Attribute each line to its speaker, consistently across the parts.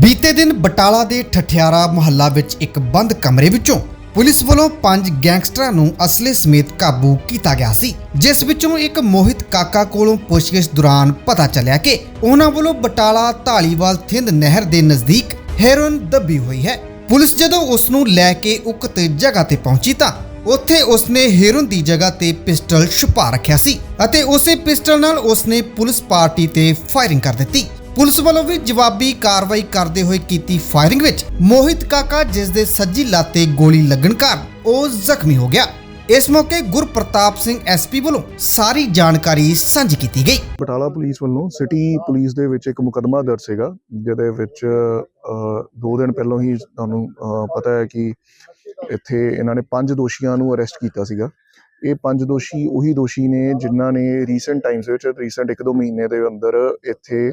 Speaker 1: ਬੀਤੇ ਦਿਨ ਬਟਾਲਾ ਦੇ ਠਠਿਆਰਾ ਮੁਹੱਲਾ ਵਿੱਚ ਇੱਕ ਬੰਦ ਕਮਰੇ ਵਿੱਚੋਂ ਪੁਲਿਸ ਵੱਲੋਂ ਪੰਜ ਗੈਂਗਸਟਰਾਂ ਨੂੰ ਅਸਲੇ ਸਮੇਤ ਕਾਬੂ ਕੀਤਾ ਗਿਆ ਸੀ, ਜਿਸ ਵਿੱਚੋਂ ਇੱਕ ਮੋਹਿਤ ਕਾਕਾ ਕੋਲੋਂ ਪੁੱਛਗਿੱਛ ਦੌਰਾਨ ਪਤਾ ਚੱਲਿਆ ਕਿ ਉਹਨਾਂ ਵੱਲੋਂ ਬਟਾਲਾ ਢਾਲੀਵਾਲ ਥਿੰਦ ਨਹਿਰ ਦੇ ਨਜ਼ਦੀਕ ਹੈਰੋਇਨ ਦੱਬੀ ਹੋਈ ਹੈ। ਪੁਲਿਸ ਜਦੋਂ ਉਸ ਨੂੰ ਲੈ ਕੇ ਉਕਤ ਜਗ੍ਹਾ ਤੇ ਪਹੁੰਚੀ ਤਾਂ ਉੱਥੇ ਉਸਨੇ ਹੈਰੋਇਨ ਦੀ ਜਗ੍ਹਾ ਤੇ ਪਿਸਟਲ ਛੁਪਾ ਰੱਖਿਆ ਸੀ ਅਤੇ ਉਸੇ ਪਿਸਟਲ ਨਾਲ ਉਸਨੇ ਪੁਲਿਸ ਪਾਰਟੀ ਤੇ ਫਾਇਰਿੰਗ ਕਰ ਦਿੱਤੀ। ਪੁਲਿਸ ਵੱਲੋਂ ਵੀ ਜਵਾਬੀ ਕਾਰਵਾਈ ਕਰਦੇ ਹੋਏ ਕੀਤੀ ਫਾਇਰਿੰਗ ਵਿੱਚ ਮੋਹਿਤ ਕਾਕਾ ਜਿਸ ਦੇ ਸੱਜੀ ਲੱਤ ਤੇ ਗੋਲੀ ਲੱਗਣ ਕਾਰਨ ਉਹ ਜ਼ਖਮੀ ਹੋ ਗਿਆ। ਇਸ ਮੌਕੇ ਗੁਰਪ੍ਰਤਾਪ ਸਿੰਘ ਐਸਪੀ ਵੱਲੋਂ ਸਾਰੀ ਜਾਣਕਾਰੀ ਸਾਂਝੀ ਕੀਤੀ ਗਈ।
Speaker 2: ਬਟਾਲਾ ਪੁਲਿਸ ਵੱਲੋਂ ਸਿਟੀ ਪੁਲਿਸ ਦੇ ਵਿੱਚ ਇੱਕ ਮੁਕੱਦਮਾ ਦਰਜ ਸੀਗਾ ਜਿਹਦੇ ਵਿੱਚ ਅਹ, ਦੋ ਦਿਨ ਪਹਿਲਾਂ ਹੀ ਤੁਹਾਨੂੰ ਪਤਾ ਹੈ ਕਿ ਇੱਥੇ ਇਹਨਾਂ ਨੇ ਪੰਜ ਦੋਸ਼ੀਆਂ ਨੂੰ ਅਰੈਸਟ ਕੀਤਾ ਸੀਗਾ। ਇਹ ਪੰਜ ਦੋਸ਼ੀ ਉਹੀ ਦੋਸ਼ੀ ਨੇ ਜਿਨ੍ਹਾਂ ਨੇ ਰੀਸੈਂਟ ਟਾਈਮਸ ਵਿੱਚ ਰੀਸੈਂਟ ਇੱਕ ਦੋ ਮਹੀਨੇ ਦੇ ਅੰਦਰ ਇੱਥੇ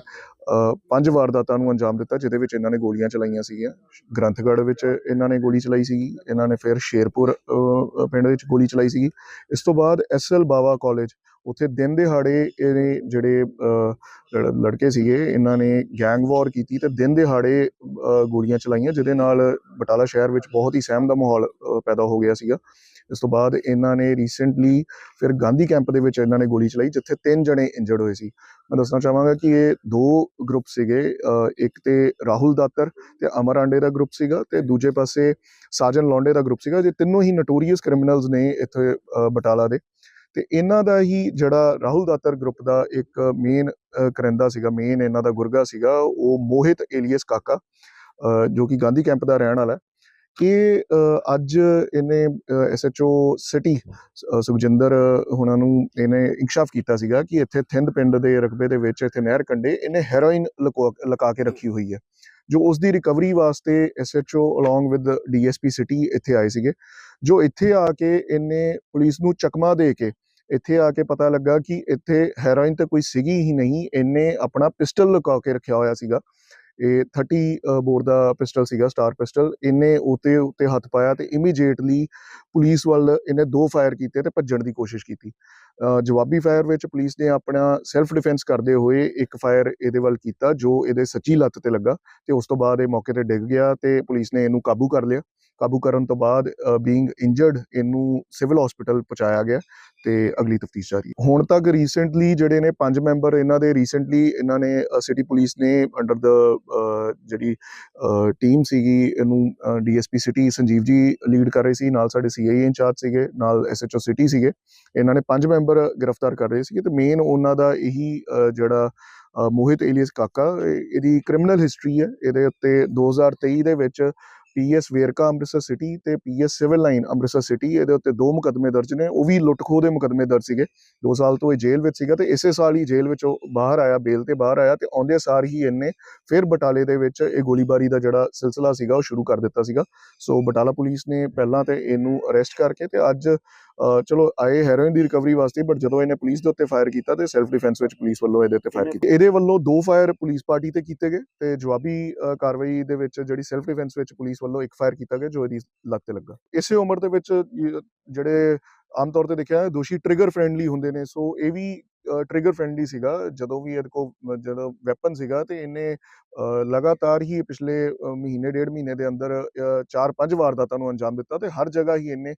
Speaker 2: ਪੰਜ ਵਾਰਦਾਤਾਂ ਨੂੰ ਅੰਜਾਮ ਦਿੱਤਾ, ਜਿਹਦੇ ਵਿੱਚ ਇਹਨਾਂ ਨੇ ਗੋਲੀਆਂ ਚਲਾਈਆਂ ਸੀਗੀਆਂ। ਗ੍ਰੰਥਗੜ੍ਹ ਵਿੱਚ ਇਹਨਾਂ ਨੇ ਗੋਲੀ ਚਲਾਈ ਸੀਗੀ। ਇਹਨਾਂ ਨੇ ਫਿਰ ਸ਼ੇਰਪੁਰ ਪਿੰਡ ਵਿੱਚ ਗੋਲੀ ਚਲਾਈ ਸੀਗੀ। ਇਸ ਤੋਂ ਬਾਅਦ ਐਸਐਲ ਬਾਵਾ ਕਾਲਜ, ਉੱਥੇ ਦਿਨ ਦਿਹਾੜੇ ਇਹ ਜਿਹੜੇ ਲੜਕੇ ਸੀਗੇ, ਇਹਨਾਂ ਨੇ ਗੈਂਗ ਵਾਰ ਕੀਤੀ ਤੇ ਦਿਨ ਦਿਹਾੜੇ ਗੋਲੀਆਂ ਚਲਾਈਆਂ, ਜਿਹਦੇ ਨਾਲ ਬਟਾਲਾ ਸ਼ਹਿਰ ਵਿੱਚ ਬਹੁਤ ਹੀ ਸਹਿਮ ਦਾ ਮਾਹੌਲ ਪੈਦਾ ਹੋ ਗਿਆ ਸੀਗਾ। ਇਸ ਤੋਂ ਬਾਅਦ ਇਹਨਾਂ ਨੇ ਰੀਸੈਂਟਲੀ ਫਿਰ ਗਾਂਧੀ ਕੈਂਪ ਦੇ ਵਿੱਚ ਇਹਨਾਂ ਨੇ ਗੋਲੀ ਚਲਾਈ, ਜਿੱਥੇ ਤਿੰਨ ਜਣੇ ਇੰਜਰਡ ਹੋਏ ਸੀ। ਮੈਂ ਦੱਸਣਾ ਚਾਹਾਂਗਾ ਕਿ ਇਹ ਦੋ ਗਰੁੱਪ ਸੀਗੇ ਇੱਕ ਤੇ ਰਾਹੁਲ ਦਾਤਰ ਤੇ ਅਮਰ ਆਂਡੇ ਦਾ ਗਰੁੱਪ ਸੀਗਾ ਤੇ ਦੂਜੇ ਪਾਸੇ ਸਾਜਨ ਲੌਂਡੇ ਦਾ ਗਰੁੱਪ ਸੀਗਾ ਜੇ ਤਿੰਨੋਂ ਹੀ ਨੋਟੋਰੀਅਸ ਕ੍ਰਿਮੀਨਲਸ ਨੇ ਇੱਥੇ ਬਟਾਲਾ ਦੇ। ਤੇ ਇਹਨਾਂ ਦਾ ਹੀ ਜਿਹੜਾ ਰਾਹੁਲ ਦਾਤਰ ਗਰੁੱਪ ਦਾ ਇੱਕ ਮੇਨ ਕਰਿੰਦਾ ਸੀਗਾ ਮੇਨ ਇਹਨਾਂ ਦਾ ਗੁਰਗਾ ਸੀਗਾ, ਉਹ ਮੋਹਿਤ ਏਲੀਅਸ ਕਾਕਾ ਜੋ ਕਿ ਗਾਂਧੀ ਕੈਂਪ ਦਾ ਰਹਿਣ ਵਾਲਾ ਕਿ ਅਹ, ਅੱਜ ਇਹਨੇ ਐਸਐਚਓ ਸਿਟੀ ਸੁਖਜਿੰਦਰ ਹੁਣਾਂ ਨੂੰ ਇਹਨੇ ਇਨਕਸ਼ਾਫ ਕੀਤਾ ਸੀਗਾ ਕਿ ਇੱਥੇ ਥਿੰਦ ਪਿੰਡ ਦੇ ਰਕਬੇ ਦੇ ਵਿੱਚ ਇੱਥੇ ਨਹਿਰ ਕੰਢੇ ਇਹਨੇ ਹੈਰੋਇਨ ਲੁਕਾ ਕੇ ਰੱਖੀ ਹੋਈ ਹੈ। ਜੋ ਉਸ ਦੀ ਰਿਕਵਰੀ ਵਾਸਤੇ SHO along with DSP city ਇੱਥੇ ਆਏ ਸੀਗੇ। ਜੋ ਇੱਥੇ ਆ ਕੇ ਇਹਨੇ ਪੁਲਿਸ ਨੂੰ ਚਕਮਾ ਦੇ ਕੇ ਇੱਥੇ ਆ ਕੇ ਪਤਾ ਲੱਗਾ ਕਿ ਇੱਥੇ ਹੈਰੋਇਨ ਤਾਂ ਕੋਈ ਸੀਗੀ ਹੀ ਨਹੀਂ ਇਹਨੇ ਆਪਣਾ ਪਿਸਟਲ ਲੁਕਾ ਕੇ ਰੱਖਿਆ ਹੋਇਆ ਸੀਗਾ। ਇਹ 30 ਬੋਰ ਦਾ ਪਿਸਟਲ ਸੀਗਾ ਸਟਾਰ ਪਿਸਟਲ। ਇਹਨੇ ਉਤੇ ਉੱਤੇ ਹੱਥ ਪਾਇਆ ਤੇ ਇਮੀਡੀਏਟਲੀ ਪੁਲਿਸ ਵੱਲ ਇਹਨੇ ਦੋ ਫਾਇਰ ਕੀਤੇ ਤੇ ਭੱਜਣ ਦੀ ਕੋਸ਼ਿਸ਼ ਕੀਤੀ। ਅ, ਜਵਾਬੀ ਫਾਇਰ ਵਿੱਚ ਪੁਲਿਸ ਨੇ ਆਪਣਾ ਸੈਲਫ ਡਿਫੈਂਸ ਕਰਦੇ ਹੋਏ ਇੱਕ ਫਾਇਰ ਇਹਦੇ ਵੱਲ ਕੀਤਾ ਜੋ ਇਹਦੇ ਸੱਚੀ ਲੱਤ ਤੇ ਲੱਗਾ ਤੇ ਉਸ ਤੋਂ ਬਾਅਦ ਇਹ ਮੌਕੇ ਤੇ ਡਿੱਗ ਗਿਆ ਤੇ ਪੁਲਿਸ ਨੇ ਇਹਨੂੰ ਕਾਬੂ ਕਰ ਲਿਆ। ਕਾਬੂ ਕਰਨ ਤੋਂ ਬਾਅਦ ਬੀਇੰਗ ਇੰਜਰਡ ਇਹਨੂੰ ਸਿਵਲ ਹਸਪੀਟਲ ਪਹੁੰਚਾਇਆ ਗਿਆ ਤੇ ਅਗਲੀ ਤਫਤੀਸ਼ ਜਾਰੀ ਹੈ। ਹੁਣ ਤੱਕ ਰੀਸੈਂਟਲੀ ਜਿਹੜੇ ਨੇ ਪੰਜ ਮੈਂਬਰ ਇਹਨਾਂ ਦੇ ਰੀਸੈਂਟਲੀ ਇਹਨਾਂ ਨੇ ਸਿਟੀ ਪੁਲਿਸ ਨੇ ਅੰਡਰ ਦਾ ਜਿਹੜੀ ਟੀਮ ਸੀਗੀ ਇਹਨੂੰ ਡੀਐਸਪੀ ਸਿਟੀ ਸੰਜੀਵ ਜੀ ਲੀਡ ਕਰ ਰਹੇ ਸੀ, ਨਾਲ ਸਾਡੇ ਸੀਆਈ ਇੰਚਾਰਜ ਸੀਗੇ, ਨਾਲ ਐਸਐਚਓ ਸਿਟੀ ਸੀਗੇ, ਇਹਨਾਂ ਨੇ ਪੰਜ ਮੈਂਬਰ ਗ੍ਰਿਫਤਾਰ ਕਰ ਰਹੇ ਸੀਗੇ ਤੇ ਮੇਨ ਉਹਨਾਂ ਦਾ ਇਹੀ ਜਿਹੜਾ ਮੋਹਿਤ ਏਲੀਅਸ ਕਾਕਾ ਇਹਦੀ ਕ੍ਰਿਮੀਨਲ ਹਿਸਟਰੀ ਹੈ, ਇਹਦੇ ਉੱਤੇ 2023 ਦੇ ਵਿੱਚ ਪੀਐਸ ਵੇਰਕਾ ਅੰਮ੍ਰਿਤਸਰ ਸਿਟੀ ਤੇ PS civil line Amritsar city, ਇਹਦੇ ਉੱਤੇ ਦੋ ਮੁਕੱਦਮੇ ਦਰਜ ਨੇ, ਉਹ ਵੀ ਲੁੱਟ ਖੋਹ ਦੇ ਮੁਕੱਦਮੇ ਦਰਜ ਸੀਗੇ। 2 ਸਾਲ ਤੋਂ ਇਹ ਜੇਲ੍ਹ ਵਿੱਚ ਸੀਗਾ ਤੇ ਇਸੇ ਸਾਲ ਹੀ ਜੇਲ੍ਹ ਵਿੱਚੋਂ ਬਾਹਰ ਆਇਆ, ਬੇਲ ਤੇ ਬਾਹਰ ਆਇਆ ਤੇ ਆਉਂਦੇ ਸਾਰ ਹੀ ਇਹਨੇ ਫਿਰ ਬਟਾਲੇ ਦੇ ਵਿੱਚ ਇਹ ਗੋਲੀਬਾਰੀ ਦਾ ਜਿਹੜਾ ਸਿਲਸਿਲਾ ਸੀਗਾ, ਉਹ ਸ਼ੁਰੂ ਕਰ ਦਿੱਤਾ ਸੀਗਾ। ਸੋ ਬਟਾਲਾ ਪੁਲਿਸ ਨੇ ਪਹਿਲਾਂ ਤੇ ਇਹਨੂੰ ਅਰੈਸਟ ਕਰਕੇ ਤੇ ਅੱਜ ਚਲੋ ਆਏ ਹੈਰੋਇਨ ਦੀ ਰਿਕਵਰੀ ਵਾਸਤੇ ਬਟ ਜਦੋਂ ਇਹਨੇ ਪੁਲਿਸ ਦੇ ਉੱਤੇ ਫਾਇਰ ਕੀਤਾ ਤੇ ਸੈਲਫ ਡਿਫੈਂਸ ਵਿੱਚ ਪੁਲਿਸ ਵੱਲੋਂ ਇਹਦੇ ਉੱਤੇ ਫਾਇਰ ਕੀਤਾ। ਇਹਦੇ ਵੱਲੋਂ ਦੋ ਫਾਇਰ ਪੁਲਿਸ ਪਾਰਟੀ ਤੇ ਕੀਤੇ ਗਏ ਤੇ ਜਵਾਬੀ ਕਾਰਵਾਈ ਦੇ ਵਿੱਚ ਜਿਹੜੀ ਸੈਲਫ ਡਿਫੈਂਸ ਵਿੱਚ ਪੁਲਿਸ ਵੱਲੋਂ ਇੱਕ ਫਾਇਰ ਕੀਤਾ ਗਿਆ ਜੋ ਇਹਦੀ ਲੱਤ ਤੇ ਲੱਗਾ। ਇਸੇ ਉਮਰ ਦੇ ਵਿੱਚ ਜਿਹੜੇ ਆਮ ਤੌਰ ਤੇ ਦੇਖਿਆ ਦੋਸ਼ੀ ਟ੍ਰਿਗਰ ਫ੍ਰੈਂਡਲੀ ਹੁੰਦੇ ਨੇ ਸੋ ਇਹ ਵੀ ਟ੍ਰਿਗਰ ਫ੍ਰੈਂਡਲੀ ਸੀਗਾ ਜਦੋਂ ਵੀ ਇਹਦੇ ਕੋਲ ਜਦੋਂ ਵੈਪਨ ਸੀਗਾ ਤੇ ਇਹਨੇ ਲਗਾਤਾਰ ਹੀ ਪਿਛਲੇ ਮਹੀਨੇ ਡੇਢ ਮਹੀਨੇ ਦੇ ਅੰਦਰ ਅ, ਚਾਰ ਪੰਜ ਵਾਰਦਾਤਾਂ ਨੂੰ ਅੰਜਾਮ ਦਿੱਤਾ ਤੇ ਹਰ ਜਗ੍ਹਾ ਹੀ ਇਹਨੇ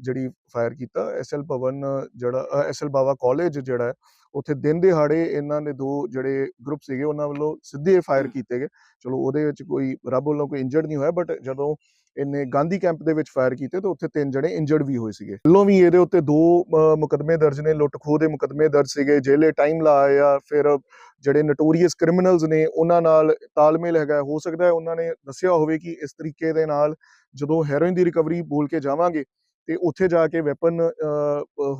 Speaker 2: ਜਿਹੜੀ ਫਾਇਰ ਕੀਤਾ। ਐਸਐਲ ਭਵਨ ਜਿਹੜਾ ਐਸਐਲ ਬਾਵਾ ਕਾਲਜ ਜਿਹੜਾ ਹੈ, ਉੱਥੇ ਦਿਨ ਦਿਹਾੜੇ ਇਹਨਾਂ ਨੇ ਦੋ ਜਿਹੜੇ ਗਰੁੱਪ ਸੀਗੇ ਉਹਨਾਂ ਵੱਲੋਂ ਸਿੱਧੇ ਫਾਇਰ ਕੀਤੇ ਗਏ। ਚਲੋ ਉਹਦੇ ਵਿੱਚ ਕੋਈ ਰੱਬ ਵੱਲੋਂ ਕੋਈ ਇੰਜਰਡ ਨਹੀਂ ਹੋਇਆ ਬਟ ਜਦੋਂ ਇਹਨੇ ਗਾਂਧੀ ਕੈਂਪ ਦੇ ਵਿੱਚ ਫਾਇਰ ਕੀਤੇ ਤਾਂ ਉੱਥੇ ਤਿੰਨ ਜਣੇ ਇੰਜਰਡ ਵੀ ਹੋਏ ਸੀਗੇ। ਵੱਲੋਂ ਵੀ ਇਹਦੇ ਉੱਤੇ ਦੋ ਅ, ਦਰਜ ਨੇ ਲੁੱਟ ਦੇ ਮੁਕੱਦਮੇ ਦਰਜ ਸੀਗੇ ਜੇਲੇ ਟਾਈਮ ਲਾਇਆ ਫਿਰ ਜਿਹੜੇ ਨਟੋਰੀਅਸ ਕ੍ਰਿਮੀਨਲਸ ਨੇ ਉਹਨਾਂ ਨਾਲ ਤਾਲਮੇਲ ਹੈਗਾ ਹੋ ਸਕਦਾ ਹੈ ਉਹਨਾਂ ਨੇ ਦੱਸਿਆ ਹੋਵੇ ਕਿ ਇਸ ਤਰੀਕੇ ਦੇ ਨਾਲ ਜਦੋਂ ਹੈਰੋਇਨ ਦੀ ਰਿਕਵਰੀ ਬੋਲ ਕੇ ਜਾਵਾਂਗੇ ਤੇ ਉੱਥੇ ਜਾ ਕੇ ਵੈਪਨ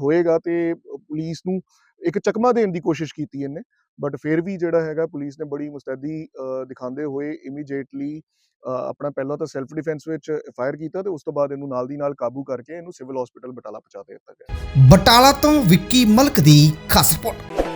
Speaker 2: ਹੋਏਗਾ ਤੇ ਪੁਲਿਸ ਨੂੰ ਇੱਕ ਚਕਮਾ ਦੇਣ ਦੀ ਕੋਸ਼ਿਸ਼ ਕੀਤੀ ਇਹਨੇ। ਬਟ ਫਿਰ ਵੀ ਜਿਹੜਾ ਹੈਗਾ ਪੁਲਿਸ ਨੇ ਬੜੀ ਮੁਸਤੈਦੀ ਅ, ਦਿਖਾਉਂਦੇ ਹੋਏ ਇਮੀਡੀਏਟਲੀ ਆਪਣਾ ਪਹਿਲਾਂ ਤਾਂ ਸੈਲਫ ਡਿਫੈਂਸ ਵਿੱਚ ਫਾਇਰ ਕੀਤਾ ਤੇ ਉਸ ਤੋਂ ਬਾਅਦ ਇਹਨੂੰ ਨਾਲ ਦੀ ਨਾਲ ਕਾਬੂ ਕਰਕੇ ਇਹਨੂੰ ਸਿਵਲ ਹਸਪੀਟਲ ਬਟਾਲਾ ਪਹੁੰਚਾ ਦਿੱਤਾ ਗਿਆ।
Speaker 1: ਬਟਾਲਾ ਤੋਂ ਵਿੱਕੀ ਮਲਕ ਦੀ ਖਾਸ ਰਿਪੋਰਟ।